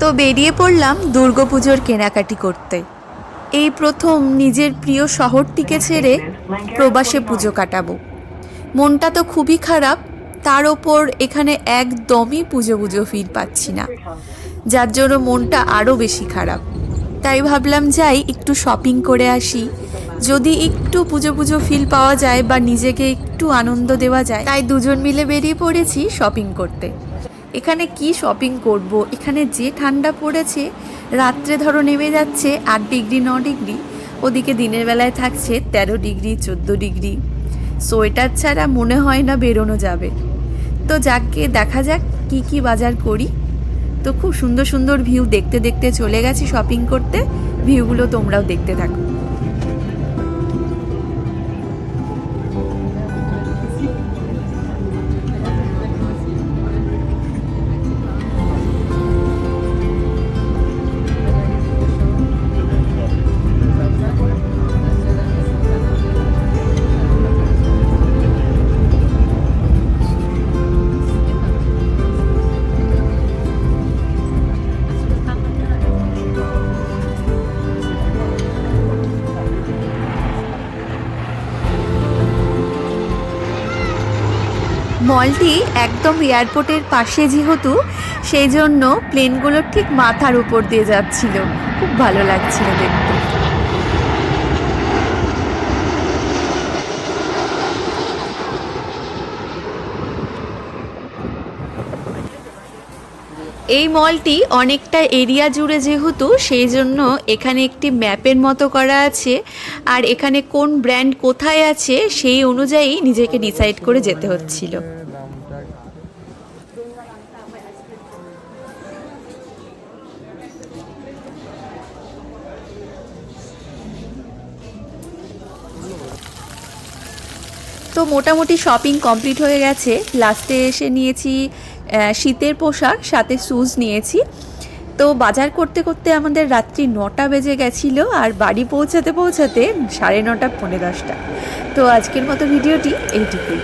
তো বেরিয়ে পড়লাম দুর্গাপুজোর কেনাকাটি করতে। এই প্রথম নিজের প্রিয় শহরটিকে ছেড়ে প্রবাসে পুজো কাটাবো। মনটা তো খুবই খারাপ, তার ওপর এখানে একদমই পুজো পুজো ফিল পাচ্ছি না। যার জন্য মনটা আরও বেশি খারাপ। তাই ভাবলাম যাই, একটু শপিং করে আসি। যদি একটু পুজো পুজো ফিল পাওয়া যায় বা নিজেকে একটু আনন্দ দেওয়া যায়, তাই দুজন মিলে বেরিয়ে পড়েছি শপিং করতে। এখানে কি শপিং করব? এখানে যে ঠান্ডা পড়েছে, রাত্রে ধরো নেমে যাচ্ছে আট ডিগ্রি, ন ডিগ্রি। ওদিকে দিনের বেলায় থাকছে তেরো ডিগ্রি, চোদ্দ ডিগ্রি। সোয়েটার ছাড়া মনে হয় না বেরোনো যাবে। তো যাকে দেখা যাক কি কি বাজার করি। তো খুব সুন্দর সুন্দর ভিউ দেখতে দেখতে চলে গেছি শপিং করতে। ভিউগুলো তোমরাও দেখতে থাকো। মলটি একদম এয়ারপোর্টের পাশে যেহেতু, সেই জন্য প্লেনগুলো ঠিক মাথার উপর দিয়ে যাচ্ছিল। খুব ভালো লাগছিল দেখতে। এই মলটি অনেকটা এরিয়া জুড়ে যেহেতু, সেই জন্য এখানে একটি ম্যাপের মতো করা আছে। আর এখানে কোন ব্র্যান্ড কোথায় আছে, সেই অনুযায়ী নিজেকে ডিসাইড করে যেতে হচ্ছিল। তো মোটামুটি শপিং কমপ্লিট হয়ে গেছে। লাস্টে এসে নিয়েছি শীতের পোশাক, সাথে শুজ নিয়েছি। তো বাজার করতে করতে আমাদের রাত্রি নটা বেজে গেছিল আর বাড়ি পৌঁছাতে পৌঁছাতে সাড়ে নটা, পৌনে দশটা। তো আজকের মতো ভিডিওটি এইটুকুই।